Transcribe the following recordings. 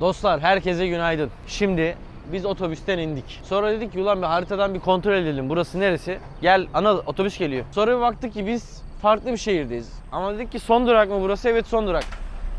Dostlar herkese günaydın. Şimdi biz otobüsten indik. Sonra dedik ki ulan bir haritadan bir kontrol edelim. Burası neresi? Gel Anıl otobüs geliyor. Sonra bir baktık ki biz farklı bir şehirdeyiz. Ama dedik ki son durak mı burası? Evet son durak.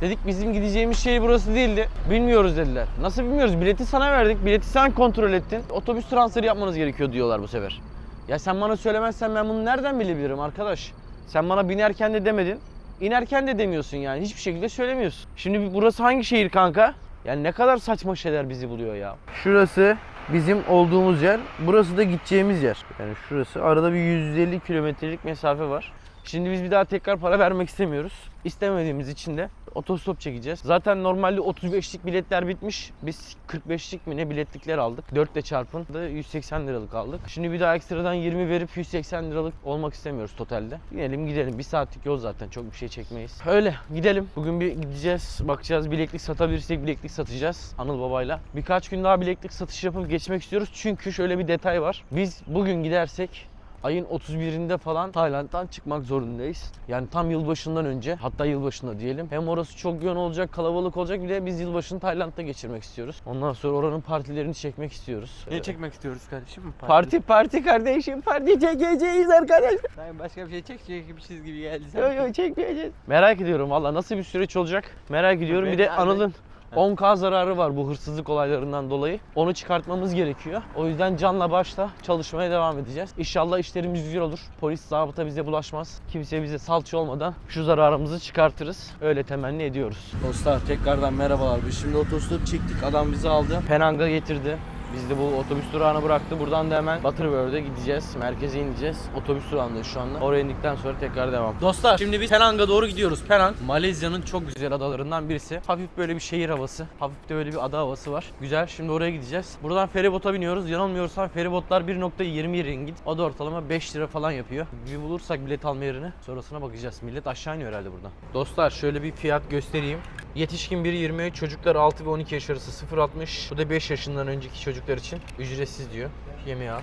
Dedik bizim gideceğimiz şehir burası değildi. Bilmiyoruz dediler. Nasıl bilmiyoruz? Bileti sana verdik. Bileti sen kontrol ettin. Otobüs transferi yapmanız gerekiyor diyorlar bu sefer. Ya sen bana söylemezsen ben bunu nereden bilebilirim arkadaş? Sen bana binerken de demedin. İnerken de demiyorsun yani. Hiçbir şekilde söylemiyorsun. Şimdi burası hangi şehir kanka? Yani ne kadar saçma şeyler bizi buluyor ya. Şurası bizim olduğumuz yer. Burası da gideceğimiz yer. Yani şurası. Arada bir 150 kilometrelik mesafe var. Şimdi biz bir daha tekrar para vermek istemiyoruz. İstemediğimiz için de otostop çekeceğiz. Zaten normalde 35'lik biletler bitmiş. Biz 45'lik mi ne biletlikler aldık. 4 ile çarpın da 180 liralık aldık. Şimdi bir daha ekstradan 20 verip 180 liralık olmak istemiyoruz totalde. Gidelim gidelim. Bir saatlik yol zaten çok bir şey çekmeyiz. Öyle gidelim. Bugün bir gideceğiz. Bakacağız bileklik satabilirsek bileklik satacağız Anıl babayla. Birkaç gün daha bileklik satış yapıp geçmek istiyoruz. Çünkü şöyle bir detay var. Biz bugün gidersek ayın 31'inde falan Tayland'dan çıkmak zorundayız. Yani tam yılbaşından önce hatta yılbaşında diyelim. Hem orası çok yoğun olacak, kalabalık olacak bir de biz yılbaşını Tayland'da geçirmek istiyoruz. Ondan sonra oranın partilerini çekmek istiyoruz. Ne Ee, çekmek istiyoruz kardeşim? Parti parti kardeşim parti çekeceğiz arkadaşlar. Ben başka bir şey çekecekmişiz gibi geldi. Yo yo çekmeyeceğiz. Merak ediyorum valla nasıl bir süreç olacak merak ediyorum. Bir de- Anıl'ın 10k zararı var bu hırsızlık olaylarından dolayı. Onu çıkartmamız gerekiyor. O yüzden canla başla çalışmaya devam edeceğiz. İnşallah işlerimiz güzel olur. Polis zabıta bize bulaşmaz. Kimse bize salça olmadan şu zararımızı çıkartırız. Öyle temenni ediyoruz. Dostlar tekrardan merhabalar. Biz şimdi otostop çektik. Adam bizi aldı. Penang'a getirdi. Biz de bu otobüs durağına bıraktı. Buradan da hemen Butterworth'e gideceğiz. Merkeze ineceğiz. Otobüs durağındayız şu anda. Oraya indikten sonra tekrar devam. Dostlar şimdi biz Penang'a doğru gidiyoruz. Penang Malezya'nın çok güzel adalarından birisi. Hafif böyle bir şehir havası. Hafif de böyle bir ada havası var. Güzel. Şimdi oraya gideceğiz. Buradan feribota biniyoruz. Yanılmıyorsam feribotlar 1.20 ringgit. O da ortalama 5 lira falan yapıyor. Bir bulursak bilet alma yerini sonrasına bakacağız. Millet aşağı iniyor herhalde buradan. Dostlar şöyle bir fiyat göstereyim. Yetişkin 1.20, çocuklar 6 ve 12 yaş arası 0.60. Bu da 5 yaşından önceki çocuklar için ücretsiz diyor. Yemeği al.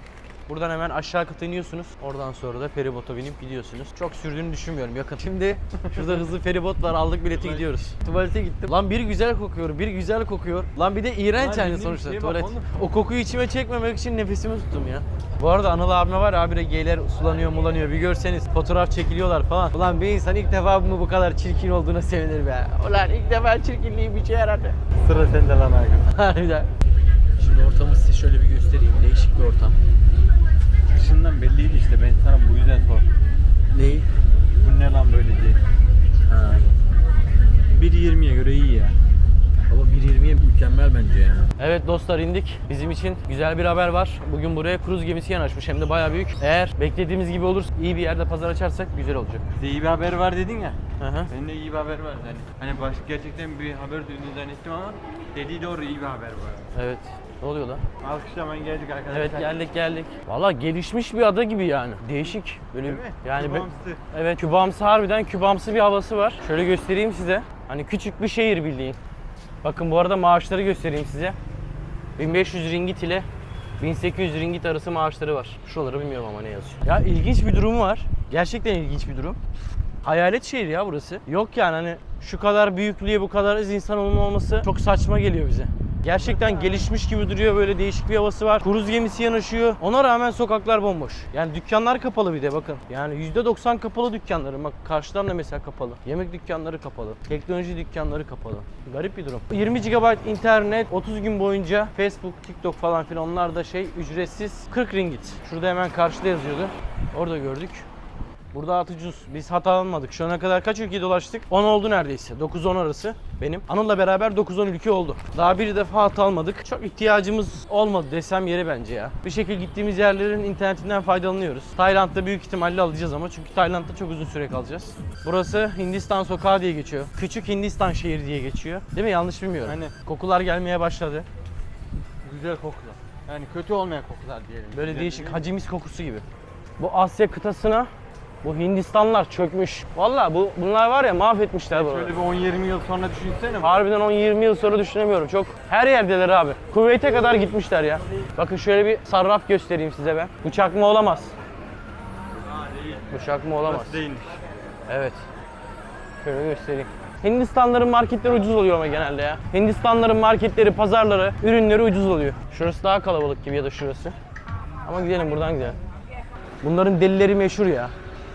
Buradan hemen aşağı kata iniyorsunuz. Oradan sonra da feribota binip gidiyorsunuz. Çok sürdüğünü düşünmüyorum yakın. Şimdi şurada hızlı feribot var aldık bileti gidiyoruz. Tuvalete gittim. Lan bir güzel kokuyor, bir güzel kokuyor. Lan bir de iğrenç Lan bildiğin sonuçta şeye bak tuvalet. oğlum. O kokuyu içime çekmemek için nefesimi tuttum ya. Bu arada Anıl abime var ya abire geyler sulanıyor mulanıyor bir görseniz fotoğraf çekiliyorlar falan. Ulan bir insan ilk defa mı bu kadar çirkin olduğuna sevinir be. Ulan ilk defa çirkinliği bir şey yaradı. Sıra sende lan Aygün. Harbiden. Şimdi ortamı size şöyle bir göstereyim. Değişik bir ortam. Dışından belliydi işte ben sana bu yüzden sordum. Neyi? Bu ne lan böyle diye. Ha. 1.20'ye göre iyi ya. Ama 1.20'ye mükemmel bence yani. Evet dostlar indik. Bizim için güzel bir haber var. Bugün buraya kruz gemisi yanaşmış hem de bayağı büyük. Eğer beklediğimiz gibi olur, iyi bir yerde pazar açarsak güzel olacak. Bize iyi bir haber var dedin ya. Hı hı. Benim de iyi bir haber var yani. Hani baş, gerçekten bir haber duyduğunu zannettim ama dediği doğru iyi bir haber var. Evet. Ne oluyor lan? Alkışlamayın geldik arkadaşlar. Evet geldik geldik. Valla gelişmiş bir ada gibi yani. Değişik. Böyle Değil mi? yani Kübamsı. evet kübamsı harbiden kübamsı bir havası var. Şöyle göstereyim size. Hani küçük bir şehir bildiğin. Bakın bu arada maaşları göstereyim size. 1500 ringgit ile 1800 ringgit arası maaşları var. Şuraları bilmiyorum ama ne yazıyor. Ya ilginç bir durum var. Gerçekten ilginç bir durum. Hayalet şehir ya burası. Yok yani hani şu kadar büyüklüğe bu kadar az insan olması çok saçma geliyor bize. Gerçekten gelişmiş gibi duruyor böyle değişik bir havası var. Kruz gemisi yanaşıyor. Ona rağmen sokaklar bomboş. Yani dükkanlar kapalı bir de bakın. Yani %90 kapalı dükkanları. Bak karşıdan da mesela kapalı. Yemek dükkanları kapalı. Teknoloji dükkanları kapalı. Garip bir durum. 20 GB internet 30 gün boyunca Facebook, TikTok falan filan onlar da şey ücretsiz 40 ringgit. Şurada hemen karşıda yazıyordu. Orada gördük. Burada ucuz. Biz hata almadık. Şu ana kadar kaç ülke dolaştık? 10 oldu neredeyse. 9-10 arası benim. Anıl'la beraber 9-10 ülke oldu. Daha bir defa hata almadık. Çok ihtiyacımız olmadı desem yeri bence ya. Bir şekilde gittiğimiz yerlerin internetinden faydalanıyoruz. Tayland'da büyük ihtimalle alacağız ama çünkü Tayland'da çok uzun süre kalacağız. Burası Hindistan sokağı diye geçiyor. Küçük Hindistan şehri diye geçiyor. Değil mi? Yanlış bilmiyorum. Hani Kokular gelmeye başladı. güzel kokular. Yani kötü olmayan kokular diyelim. Böyle değişik hacimis kokusu gibi. Bu Asya kıtasına bu Hindistanlar çökmüş. Valla bu bunlar var ya mahvetmişler bunu. Şöyle bir 10-20 yıl sonra düşünsene. Harbiden 10-20 yıl sonra düşünemiyorum. Çok her yerdeler abi. Kuveyt'e kadar gitmişler ya. Bakın şöyle bir sarraf göstereyim size ben. Bu çakma olamaz. Bu çakma olamaz. Burası değilmiş. Evet. Şöyle göstereyim. Hindistanların marketleri ucuz oluyor ama genelde ya. Hindistanların marketleri, pazarları, ürünleri ucuz oluyor. Şurası daha kalabalık gibi ya da şurası. Ama gidelim buradan gidelim. Bunların delileri meşhur ya.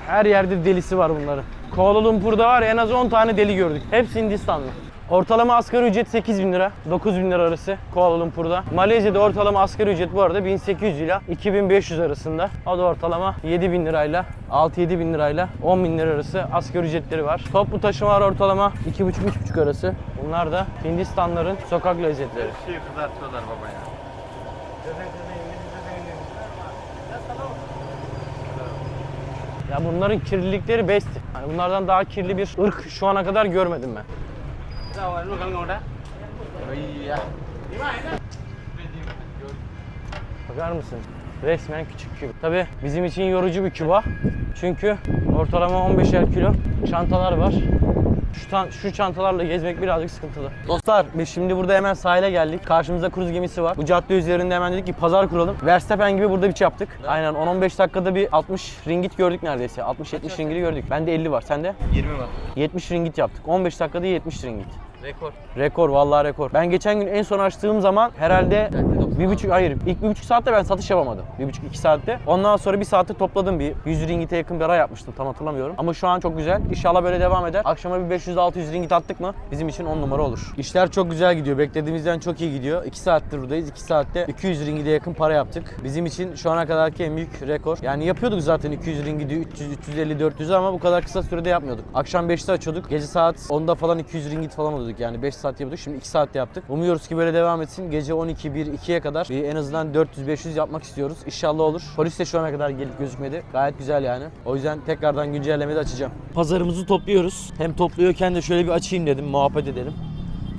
Her yerde delisi var bunların. Kuala Lumpur'da var en az 10 tane deli gördük. Hepsi Hindistanlı. Ortalama asgari ücret 8 bin lira, 9 bin lira arası Kuala Lumpur'da. Malezya'da ortalama asgari ücret bu arada 1800 ile 2500 arasında. O da ortalama 7 bin lirayla, 6-7 bin lirayla 10 bin lira arası asgari ücretleri var. Toplu taşımalar ortalama 2,5-3,5 arası. Bunlar da Hindistanların sokak lezzetleri. Şey kızartıyorlar baba ya. Ya bunların kirlilikleri best. Hani bunlardan daha kirli bir ırk şu ana kadar görmedim ben. Bakar mısın? Resmen küçük küba. Tabi bizim için yorucu bir küba. Çünkü ortalama 15'er kilo çantalar var. Şu, tan- şu çantalarla gezmek birazcık sıkıntılı. Dostlar biz şimdi burada hemen sahile geldik. Karşımızda kruz gemisi var. Bu cadde üzerinde hemen dedik ki pazar kuralım. Verstappen gibi burada bir şey yaptık. Aynen 10-15 dakikada bir 60 ringit gördük neredeyse. 60-70 ringiti gördük. Bende 50 var. Sende? 20 var. 70 ringit yaptık. 15 dakikada 70 ringit. Rekor. Rekor vallahi rekor. Ben geçen gün en son açtığım zaman herhalde bir buçuk hayır ilk bir buçuk saatte ben satış yapamadım. Bir buçuk iki saatte. Ondan sonra bir saatte topladım bir 100 ringite yakın bir ara yapmıştım tam hatırlamıyorum. Ama şu an çok güzel. İnşallah böyle devam eder. Akşama bir 500-600 ringit attık mı bizim için 10 numara olur. İşler çok güzel gidiyor. Beklediğimizden çok iyi gidiyor. 2 saattir buradayız. 2 saatte 200 ringide yakın para yaptık. Bizim için şu ana kadarki en büyük rekor. Yani yapıyorduk zaten 200 ringidi 300 350 400 ama bu kadar kısa sürede yapmıyorduk. Akşam 5'te açıyorduk. Gece saat 10'da falan 200 ringit falan oluyorduk. Yani 5 saat yapıyorduk. Şimdi 2 saatte yaptık. Umuyoruz ki böyle devam etsin. Gece 12 1 2'ye kadar bir en azından 400 500 yapmak istiyoruz. İnşallah olur. Polis de şu ana kadar gelip gözükmedi. Gayet güzel yani. O yüzden tekrardan güncellemeyi de açacağım. Pazarımızı topluyoruz. Hem topluyorken de şöyle bir açayım dedim. Muhabbet edelim.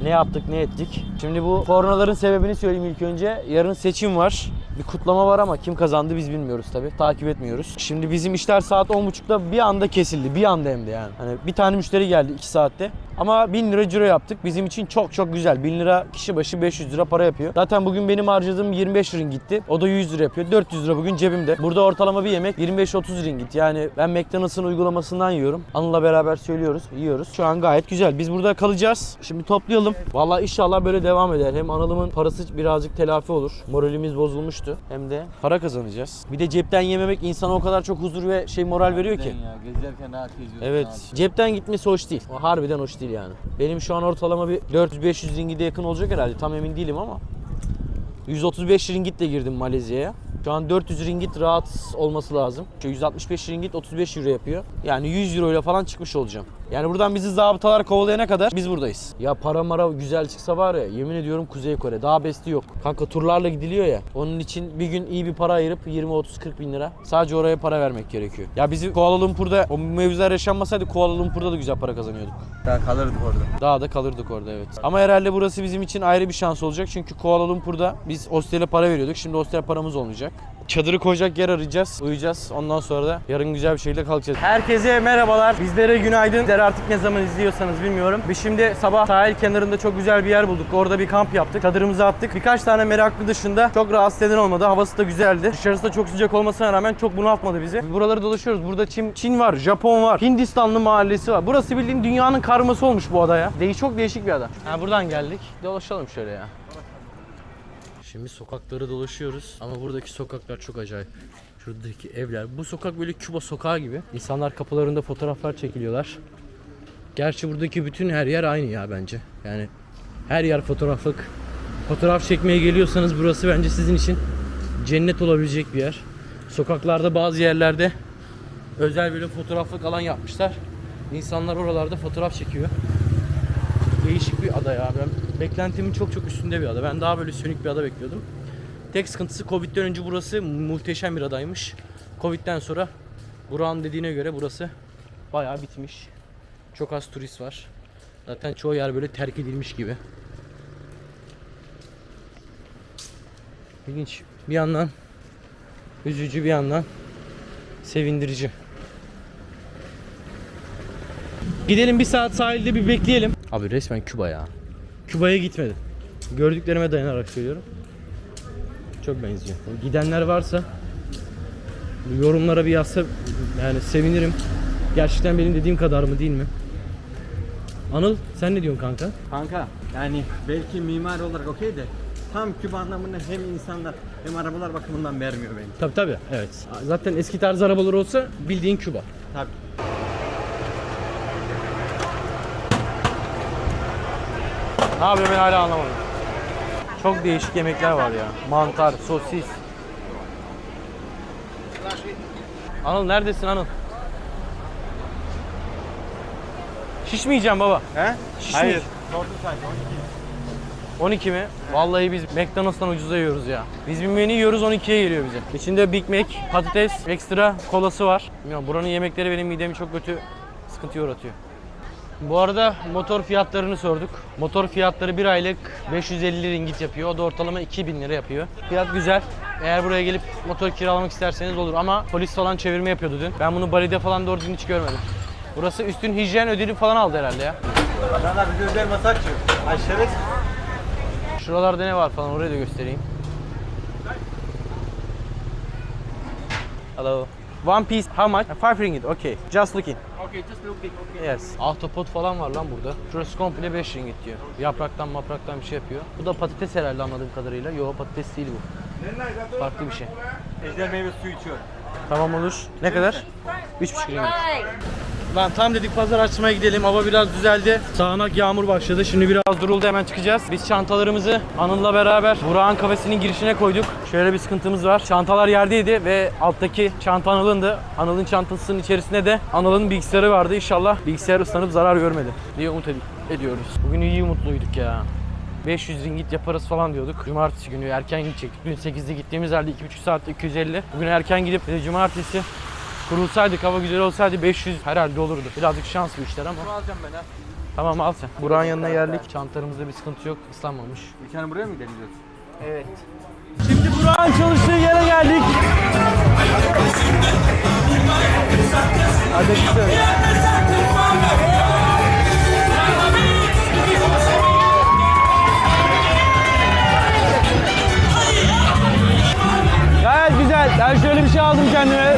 Ne yaptık, ne ettik? Şimdi bu kornaların sebebini söyleyeyim ilk önce. Yarın seçim var. Bir kutlama var ama kim kazandı biz bilmiyoruz tabi. Takip etmiyoruz. Şimdi bizim işler saat 10.30'da bir anda kesildi. Bir anda hem de yani. Hani bir tane müşteri geldi 2 saatte. Ama 1000 lira ciro yaptık. Bizim için çok çok güzel. 1000 lira kişi başı 500 lira para yapıyor. Zaten bugün benim harcadığım 25 ringitti. O da 100 lira yapıyor. 400 lira bugün cebimde. Burada ortalama bir yemek 25-30 ringit. Yani ben McDonald's'ın uygulamasından yiyorum. Anıl'la beraber söylüyoruz, yiyoruz. Şu an gayet güzel. Biz burada kalacağız. Şimdi toplayalım. Vallahi inşallah böyle devam eder. Hem Anıl'ımın parası birazcık telafi olur. Moralimiz bozulmuştu. Hem de para kazanacağız. Bir de cepten yememek insana o kadar çok huzur ve şey moral veriyor ki. Ya gezerken rahat geziyorsun Evet. abi. Cepten gitmesi hoş değil. O harbiden hoş değil yani. Benim şu an ortalama bir 400-500 ringide yakın olacak herhalde. Tam emin değilim ama. 135 ringitle girdim Malezya'ya. Şu an 400 ringit rahat olması lazım. Şu 165 ringit 35 euro yapıyor. Yani 100 euro ile falan çıkmış olacağım. Yani buradan bizi zabıtalar kovalayana kadar biz buradayız. Ya para mara güzel çıksa var ya yemin ediyorum Kuzey Kore daha besti yok. Kanka turlarla gidiliyor ya. Onun için bir gün iyi bir para ayırıp 20 30 40 bin lira sadece oraya para vermek gerekiyor. Ya bizi Kuala Lumpur'da o mevzular yaşanmasaydı Kuala Lumpur'da da güzel para kazanıyorduk. Daha kalırdık orada. Daha da kalırdık orada evet. Ama herhalde burası bizim için ayrı bir şans olacak. Çünkü Kuala Lumpur'da biz hostele para veriyorduk. Şimdi hostel paramız olmayacak. Çadırı koyacak yer arayacağız, uyuyacağız. Ondan sonra da yarın güzel bir şekilde kalkacağız. Herkese merhabalar. Bizlere günaydın. Bizleri artık ne zaman izliyorsanız bilmiyorum. Biz şimdi sabah sahil kenarında çok güzel bir yer bulduk. Orada bir kamp yaptık. Çadırımızı attık. Birkaç tane meraklı dışında çok rahatsız eden olmadı. Havası da güzeldi. Dışarısı da çok sıcak olmasına rağmen çok bunaltmadı bizi. Biz buraları dolaşıyoruz. Burada Çin, Çin var, Japon var, Hindistanlı mahallesi var. Burası bildiğin dünyanın karması olmuş bu adaya. Değiş çok değişik bir ada. Ha buradan geldik. Dolaşalım şöyle ya. Şimdi sokakları dolaşıyoruz ama buradaki sokaklar çok acayip. Şuradaki evler. Bu sokak böyle Küba sokağı gibi. İnsanlar kapılarında fotoğraflar çekiliyorlar. Gerçi buradaki bütün her yer aynı ya bence. Yani her yer fotoğraflık. Fotoğraf çekmeye geliyorsanız burası bence sizin için cennet olabilecek bir yer. Sokaklarda bazı yerlerde özel böyle fotoğraflık alan yapmışlar. İnsanlar oralarda fotoğraf çekiyor. Değişik bir ada ya. Ben beklentimin çok çok üstünde bir ada. Ben daha böyle sönük bir ada bekliyordum. Tek sıkıntısı Covid'den önce burası muhteşem bir adaymış. Covid'den sonra Burak'ın dediğine göre burası bayağı bitmiş. Çok az turist var. Zaten çoğu yer böyle terk edilmiş gibi. İlginç. Bir yandan üzücü bir yandan sevindirici. Gidelim bir saat sahilde bir bekleyelim. Abi resmen Küba ya. Küba'ya gitmedim. Gördüklerime dayanarak söylüyorum. Çok benziyor. Gidenler varsa yorumlara bir yazsa yani sevinirim. Gerçekten benim dediğim kadar mı değil mi? Anıl sen ne diyorsun kanka? Kanka yani belki mimari olarak okey de tam Küba anlamında hem insanlar hem arabalar bakımından vermiyor bence. Tabi tabi evet. Zaten eski tarz arabalar olsa bildiğin Küba. Tabii. Ne yapıyor ben hala anlamadım. Çok değişik yemekler var ya. Mantar, sosis. Anıl neredesin Anıl? Şişmeyeceğim baba. He? Şiş Hayır. mi? Sordum sadece 12 mi? Vallahi biz McDonald's'tan ucuza yiyoruz ya. Biz bir menü yiyoruz 12'ye geliyor bize. İçinde Big Mac, patates, ekstra kolası var. Bilmiyorum buranın yemekleri benim midemi çok kötü sıkıntı uğratıyor. Bu arada motor fiyatlarını sorduk. Motor fiyatları bir aylık 550 ringgit yapıyor. O da ortalama 2000 lira yapıyor. Fiyat güzel. Eğer buraya gelip motor kiralamak isterseniz olur ama polis falan çevirme yapıyordu dün. Ben bunu Bali'de falan doğru düzgün hiç görmedim. Burası üstün hijyen ödülü falan aldı herhalde ya. Adamlar bize özel masaj açıyor. Aşırı. Şuralarda ne var falan orayı da göstereyim. Hello. One piece how much? Five ringgit. Okay. Just looking. Okay, just looking. Okay. Yes. Ahtapot falan var lan burada. Şurası komple 5 ringgit diyor. Yapraktan mapraktan bir şey yapıyor. Bu da patates herhalde anladığım kadarıyla. Yo patates değil bu. Farklı bir şey. Ejder meyve suyu içiyor. Tamam olur. Ne kadar? 3,5 ringgit. Lan tam dedik pazar açmaya gidelim. Hava biraz düzeldi. Sağanak yağmur başladı. Şimdi biraz duruldu hemen çıkacağız. Biz çantalarımızı Anıl'la beraber Burak'ın kafesinin girişine koyduk. Şöyle bir sıkıntımız var. Çantalar yerdeydi ve alttaki çanta Anıl'ındı. Anıl'ın çantasının içerisinde de Anıl'ın bilgisayarı vardı. İnşallah bilgisayar ıslanıp zarar görmedi diye umut ed- ediyoruz. Bugün iyi umutluyduk ya. 500 ringgit yaparız falan diyorduk. Cumartesi günü erken gidecektik. Dün 8'de gittiğimiz halde 2,5 saatte 250. Bugün erken gidip cumartesi kurulsaydık, hava güzel olsaydı 500 herhalde olurdu. Birazcık şans bu işler ama. Bunu alacağım ben ha. Tamam al sen. Burak'ın yanına geldik. Çantalarımızda bir sıkıntı yok. Islanmamış. Bir tane buraya mı gidelim diyorsun? Evet. Şimdi Burak'ın çalıştığı yere geldik. Hadi gidelim. Gayet güzel. Ben şöyle bir şey aldım kendime.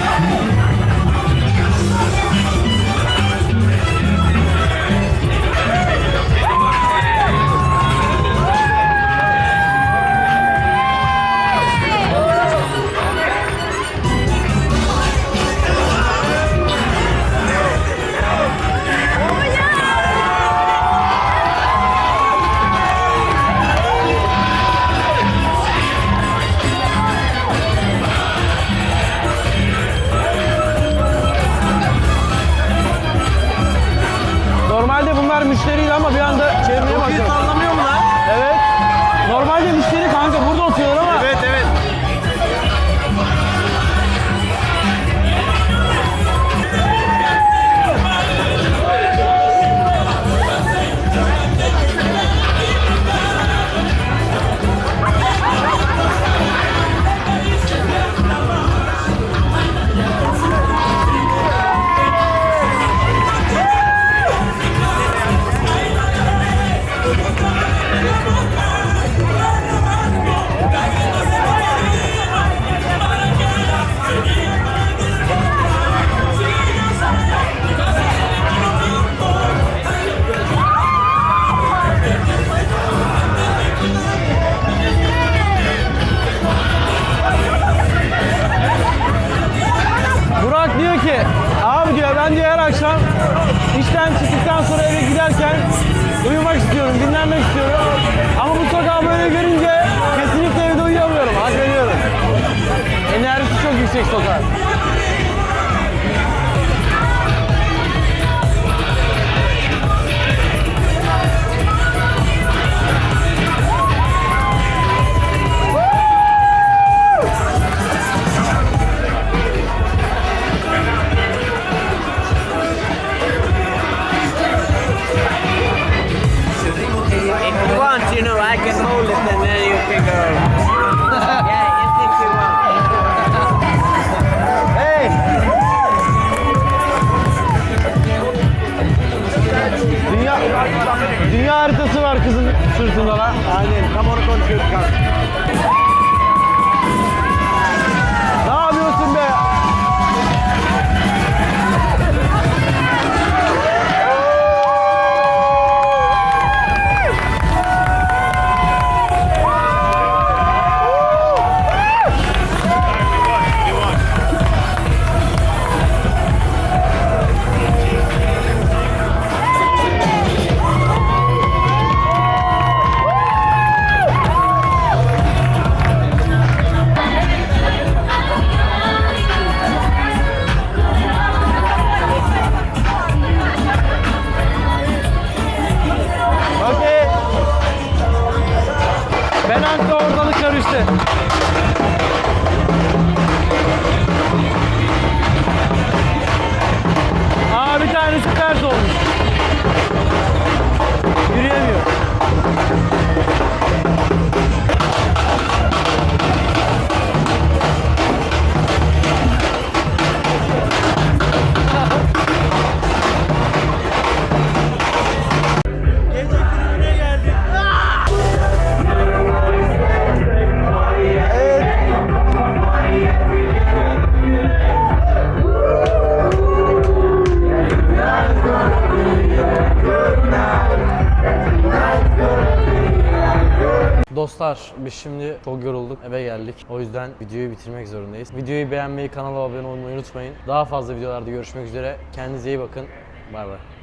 Dostlar biz şimdi çok yorulduk eve geldik. O yüzden videoyu bitirmek zorundayız. Videoyu beğenmeyi, kanala abone olmayı unutmayın. Daha fazla videolarda görüşmek üzere. Kendinize iyi bakın. Bay bay.